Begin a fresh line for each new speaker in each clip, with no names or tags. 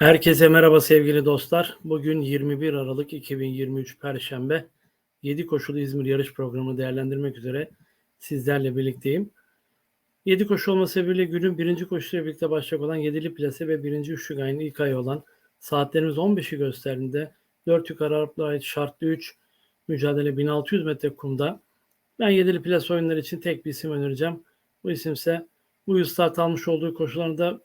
Herkese merhaba sevgili dostlar. Bugün 21 Aralık 2023 Perşembe. 7 koşulu İzmir yarış programını değerlendirmek üzere sizlerle birlikteyim. 7 koşu olma sebebiyle günün birinci koşuyla birlikte başlayacak olan 7'li plase ve birinci üçlü gayın ilk ayı olan saatlerimiz 15'i gösterdiğinde 4 yukarı Araplara ait şartlı 3 mücadele 1600 metre kumda. Ben 7'li plase oyunları için tek bir isim önereceğim. Bu isimse bu yıl start almış olduğu koşularda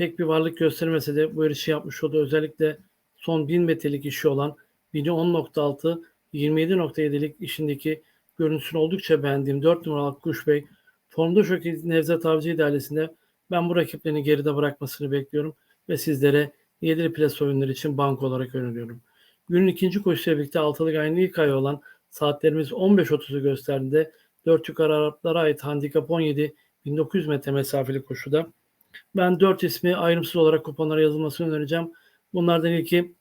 pek bir varlık göstermese de bu yarışı yapmış olduğu özellikle son 1000 metrelik işi olan 1010.6 27.7'lik işindeki görüntüsünü oldukça beğendiğim 4 numaralı Kuş Bey formda çok iyi Nevzat Avcı idaresinde ben bu rakiplerini geride bırakmasını bekliyorum ve sizlere 7'li plas oyunları için bank olarak öneriyorum. Günün ikinci koşuyla birlikte altılı ayının ilk ayı olan saatlerimiz 15.30'u gösterdiğinde 4 yukarı Araplara ait handikap 17 1900 metre mesafeli koşuda ben dört ismi ayrımsız olarak kuponlara yazılmasını önereceğim. Bunlardan ilki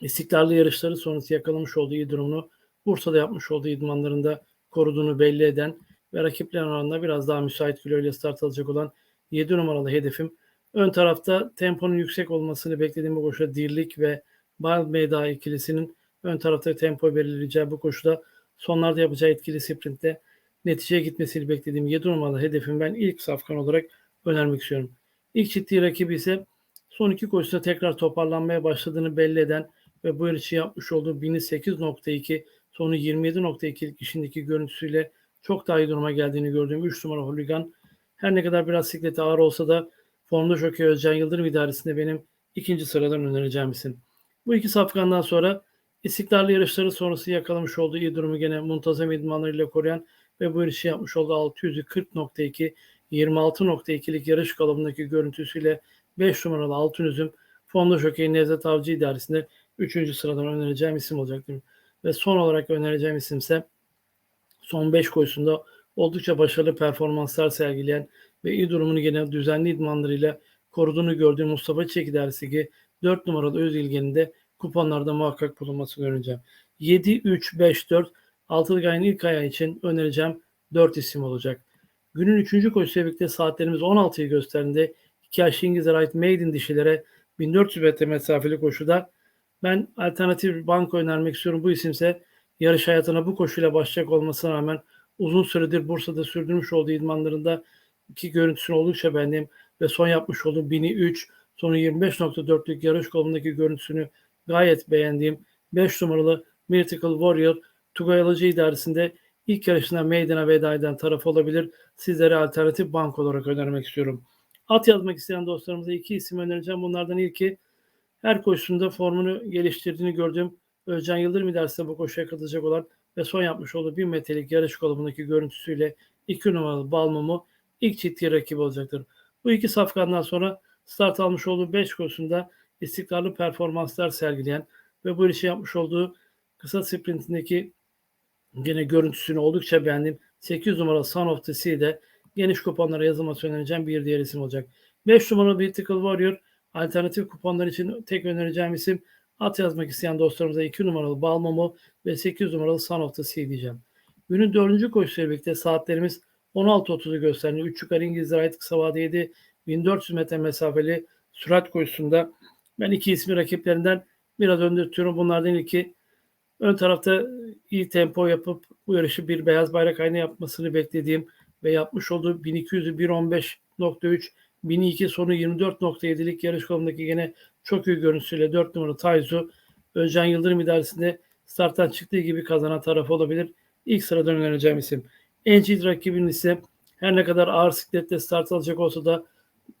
istikrarlı yarışları sonrası yakalamış olduğu iyi durumunu Bursa'da yapmış olduğu idmanlarında koruduğunu belli eden ve rakiplerin oranında biraz daha müsait kiloyla start alacak olan 7 numaralı hedefim. Ön tarafta temponun yüksek olmasını beklediğim bu koşuda Dirlik ve Bal Meyda ikilisinin ön tarafta tempo belirleyeceği bu koşuda sonlarda yapacağı etkili sprintte neticeye gitmesini beklediğim 7 numaralı hedefim ben ilk safkan olarak önermek istiyorum. İlk ciddi rakibi ise son iki koşuda tekrar toparlanmaya başladığını belli eden ve bu yarışı yapmış olduğu 1008.2 sonu 27.2'lik işindeki görüntüsüyle çok daha iyi duruma geldiğini gördüğüm 3 numara Holigan her ne kadar biraz sikleti ağır olsa da formda Jockey Özcan Yıldırım idaresinde benim ikinci sıradan önereceğim isim. Bu iki safkandan sonra istikrarlı yarışları sonrası yakalamış olduğu iyi durumu gene muntazam idmanlarıyla koruyan ve bu yarışı yapmış olduğu 640.2 26.2'lik yarış kalıbındaki görüntüsüyle 5 numaralı Altın Üzüm Fonda Jockey Nevzat Avcı idaresinde 3. sıradan önereceğim isim olacaktır. Ve son olarak önereceğim isim ise son 5 koşusunda oldukça başarılı performanslar sergileyen ve iyi durumunu gene düzenli idmanlarıyla koruduğunu gördüğüm Mustafa Çek idaresindeki 4 numaralı öz ilgeninde kuponlarda muhakkak bulunmasını önereceğim. 7, 3, 5, 4 altılı gayın ilk ayağı için önereceğim 4 isim olacak. Günün 3. koşusuyla birlikte saatlerimiz 16'yı gösterdiğinde 2 yaş İngiliz'e ait maiden dişilere 1400 metre mesafeli koşuda ben alternatif bir banko önermek istiyorum. Bu isimse yarış hayatına bu koşuyla başlayacak olmasına rağmen uzun süredir Bursa'da sürdürmüş olduğu idmanlarında iki görüntüsünü oldukça beğendim ve son yapmış olduğu 1003 sonu 25.4'lük yarış kolundaki görüntüsünü gayet beğendiğim 5 numaralı Mythical Warrior Tugay Alıcı idaresinde ilk yarışına meydana veda eden taraf olabilir. Sizlere alternatif bank olarak önermek istiyorum. At yazmak isteyen dostlarımıza iki isim önereceğim. Bunlardan ilki her koşusunda formunu geliştirdiğini gördüğüm Özcan Yıldırım idaresinde bu koşuya katılacak olan ve son yapmış olduğu 1000 metrelik yarış kolumundaki görüntüsüyle 2 numaralı Balmumu ilk ciddi rakibi olacaktır. Bu iki safkandan sonra start almış olduğu 5 koşusunda istikrarlı performanslar sergileyen ve bu işi yapmış olduğu kısa sprintindeki Yine görüntüsünü oldukça beğendim. 8 numaralı Son of the Sea'de geniş kuponlara yazılması önereceğim bir diğer isim olacak. 5 numaralı Mythical Warrior alternatif kuponlar için tek önereceğim isim at yazmak isteyen dostlarımıza 2 numaralı Balmumu ve 8 numaralı Son of the Sea diyeceğim. Günün 4. koşusuyla birlikte saatlerimiz 16.30'u gösteriyor. 3 yukarı İngilizlere ait kısa vade 7 1400 metre mesafeli sürat koşusunda ben iki ismi rakiplerinden biraz önde tutuyorum. Bunlardan ilki Ön tarafta iyi tempo yapıp bu yarışı bir beyaz bayrak aynı yapmasını beklediğim ve yapmış olduğu 1200'ü 1.15.3 1002 sonu 24.7'lik yarış kolundaki gene çok iyi görüntüsüyle 4 numaralı Tayzu Özcan Yıldırım idaresinde starttan çıktığı gibi kazanan taraf olabilir. İlk sıradan önereceğim isim. En ciddi rakibin ise her ne kadar ağır sikletle start alacak olsa da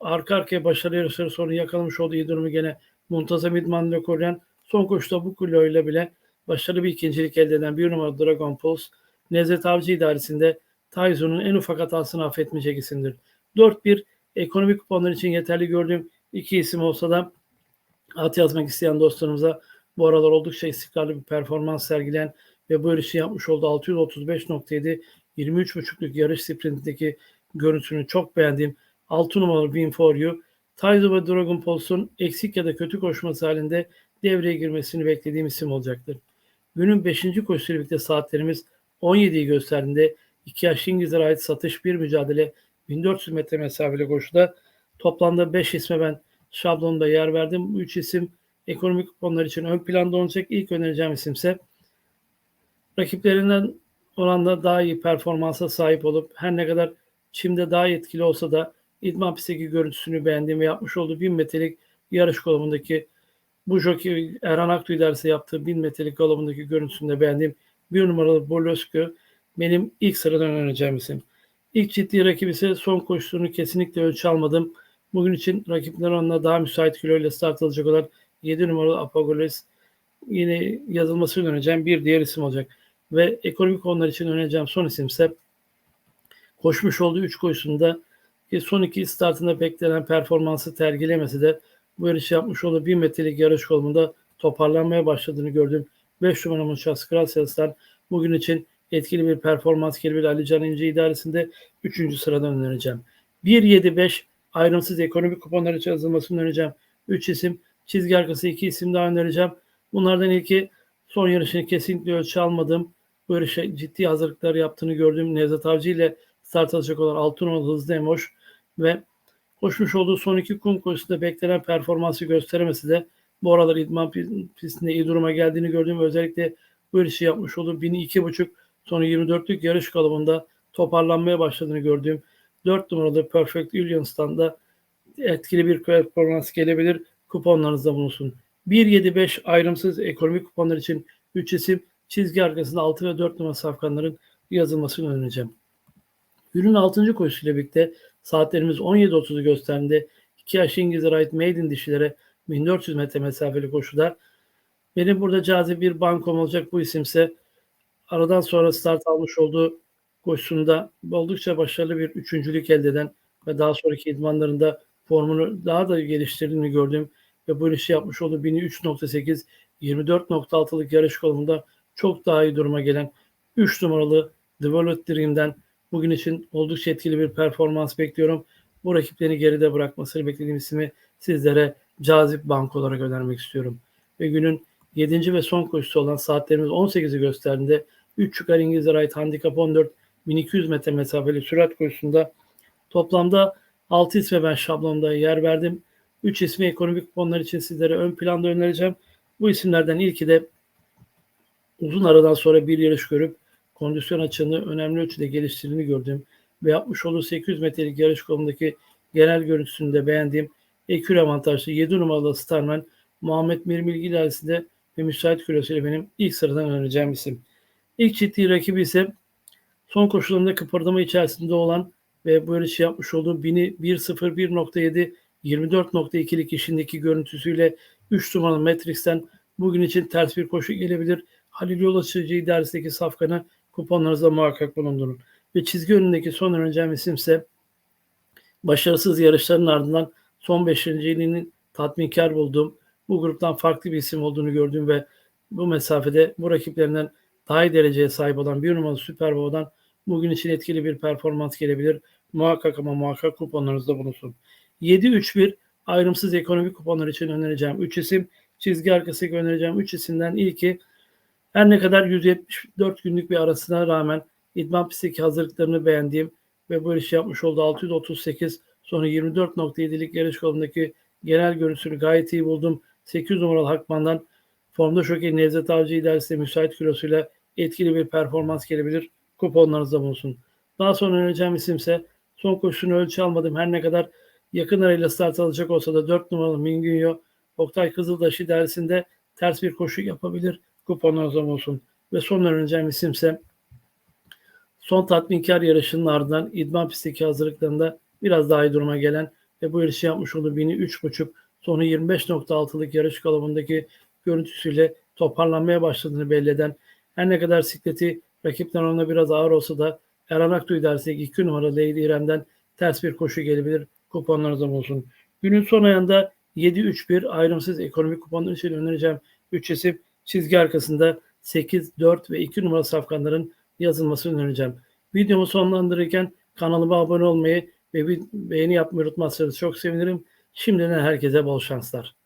arka arkaya başarılı yarışları sonra yakalamış olduğu iyi durumu gene muntazam idmanla koruyan son koşuda bu kiloyla bile başarılı bir ikincilik elde eden bir numaralı Dragon Pulse, Nezret Avcı idaresinde Taizo'nun en ufak hatasını affetmeyecek isimdir. 4-1 ekonomik kuponlar için yeterli gördüğüm iki isim olsa da at yazmak isteyen dostlarımıza bu aralar oldukça istikrarlı bir performans sergileyen ve bu yarışı yapmış olduğu 635.7 23.5'lük yarış sprintindeki görüntüsünü çok beğendiğim 6 numaralı Win For You, Taizo ve Dragon Pulse'un eksik ya da kötü koşması halinde devreye girmesini beklediğim isim olacaktır. Günün 5. koşusuyla birlikte saatlerimiz 17'yi gösterdiğinde 2 yaş İngilizlere ait satış bir mücadele 1400 metre mesafeli koşuda toplamda 5 isme ben şablonda yer verdim. Bu üç isim ekonomik kuponlar için ön planda olacak. İlk önereceğim isimse rakiplerinden oranda daha iyi performansa sahip olup her ne kadar çimde daha etkili olsa da idman pistteki görüntüsünü beğendiğim ve yapmış olduğu 1000 metrelik yarış kolumundaki bu jockey Erhan Aktu dersi yaptığı 1000 metrelik kolumundaki görüntüsünde beğendiğim bir numaralı Bolosku benim ilk sıradan önereceğim isim. İlk ciddi rakip ise son koşusunu kesinlikle ölçü almadım. Bugün için rakipler onunla daha müsait kiloyla start alacak olan 7 numaralı Apagoles yine yazılması önereceğim bir diğer isim olacak. Ve ekonomik konular için önereceğim son isim ise koşmuş olduğu 3 koşusunda son iki startında beklenen performansı tergilemesi de bu yarışı yapmış olduğu 1000 metrelik yarış kolunda toparlanmaya başladığını gördüm. 5 numaralı şahs Kral Sesler bugün için etkili bir performans gelebilir. Ali Can İnce idaresinde 3. sıradan önereceğim. 1-7-5 ayrımsız ekonomik kuponlar için yazılmasını önereceğim. 3 isim çizgi arkası 2 isim daha önereceğim. Bunlardan ilki son yarışını kesinlikle ölçü almadım. Bu yarışa ciddi hazırlıklar yaptığını gördüğüm Nevzat Avcı ile start alacak olan 6 numaralı Hızlı Emoş ve koşmuş olduğu son iki kum koşusunda beklenen performansı gösteremesi de bu aralar idman pistinde iyi duruma geldiğini gördüğüm özellikle bu yarışı yapmış olduğu 1002.5 sonra 24'lük yarış kalıbında toparlanmaya başladığını gördüğüm 4 numaralı Perfect Illions'tan da etkili bir performans gelebilir. Kuponlarınızda bulunsun. 1-7-5 ayrımsız ekonomik kuponlar için 3 isim çizgi arkasında 6 ve 4 numara safkanların yazılmasını önereceğim. Günün 6. koşusuyla birlikte saatlerimiz 17.30'u gösterdiğinde 2 yaş İngiliz Right Maiden dişilere 1400 metre mesafeli koşuda benim burada cazip bir bankom olacak bu isimse aradan sonra start almış olduğu koşusunda oldukça başarılı bir üçüncülük elde eden ve daha sonraki idmanlarında formunu daha da geliştirdiğini gördüm ve bu işi yapmış olduğu 1003.8 24.6'lık yarış kolunda çok daha iyi duruma gelen 3 numaralı Wallet Dream'den bugün için oldukça etkili bir performans bekliyorum. Bu rakiplerini geride bırakmasını beklediğim ismi sizlere cazip bank olarak önermek istiyorum. Ve günün 7. ve son koşusu olan saatlerimiz 18'i gösterdiğinde 3 çıkar İngiliz Right Handicap 14 1200 metre mesafeli sürat koşusunda toplamda 6 isme ben şablonda yer verdim. 3 ismi ekonomik kuponlar için sizlere ön planda önereceğim. Bu isimlerden ilki de uzun aradan sonra bir yarış görüp kondisyon açığını önemli ölçüde geliştirdiğini gördüm ve yapmış olduğu 800 metrelik yarış kolundaki genel görüntüsünü de beğendiğim ekür avantajlı 7 numaralı Starman Muhammed Mirmilgi ilerisinde ve müsait kilosuyla benim ilk sıradan önereceğim isim. İlk ciddi rakibi ise son koşularında kıpırdama içerisinde olan ve bu yarışı yapmış olduğu 1000'i 1.01.7 24.2'lik işindeki görüntüsüyle 3 numaralı Matrix'ten bugün için ters bir koşu gelebilir. Halil Yolaçıcı idaresindeki safkanı kuponlarınızda muhakkak bulundurun. Ve çizgi önündeki son önereceğim isimse başarısız yarışların ardından son 5. ilinin tatminkar bulduğum bu gruptan farklı bir isim olduğunu gördüğüm ve bu mesafede bu rakiplerinden daha iyi dereceye sahip olan bir numaralı Süper Bow'dan bugün için etkili bir performans gelebilir. Muhakkak ama muhakkak kuponlarınızda bulunsun. 7-3-1 ayrımsız ekonomik kuponlar için önereceğim 3 isim. Çizgi arkası önereceğim 3 isimden ilki her ne kadar 174 günlük bir arasına rağmen idman pistteki hazırlıklarını beğendiğim ve bu işi yapmış olduğu 638 sonra 24.7'lik yarış kolundaki genel görüntüsünü gayet iyi buldum. 800 numaralı Hakman'dan formda şoke Nevzat Avcı idaresinde müsait kilosuyla etkili bir performans gelebilir. Kuponlarınızda bulunsun. Daha sonra önereceğim isimse son koşusunu ölçü almadım. Her ne kadar yakın arayla start alacak olsa da 4 numaralı Mingunyo Oktay Kızıldaş idaresinde ters bir koşu yapabilir. Kuponlarınızda bulunsun. Ve son önereceğim isimse son tatminkar yarışının ardından idman pistteki hazırlıklarında biraz daha iyi duruma gelen ve bu yarışı yapmış olduğu 1000'i 3.5 sonra 25.6'lık yarış kalıbındaki görüntüsüyle toparlanmaya başladığını belli eden her ne kadar sikleti rakipten ona biraz ağır olsa da Erhan Aktuğ dersek 2 numaralı Lady İrem'den ters bir koşu gelebilir. Kuponlarınızda olsun. Günün son ayında 7-3-1 ayrımsız ekonomik kuponlar için önereceğim 3 isim çizgi arkasında 8, 4 ve 2 numara safkanların yazılmasını önereceğim. Videomu sonlandırırken kanalıma abone olmayı ve beğeni yapmayı unutmazsanız çok sevinirim. Şimdiden herkese bol şanslar.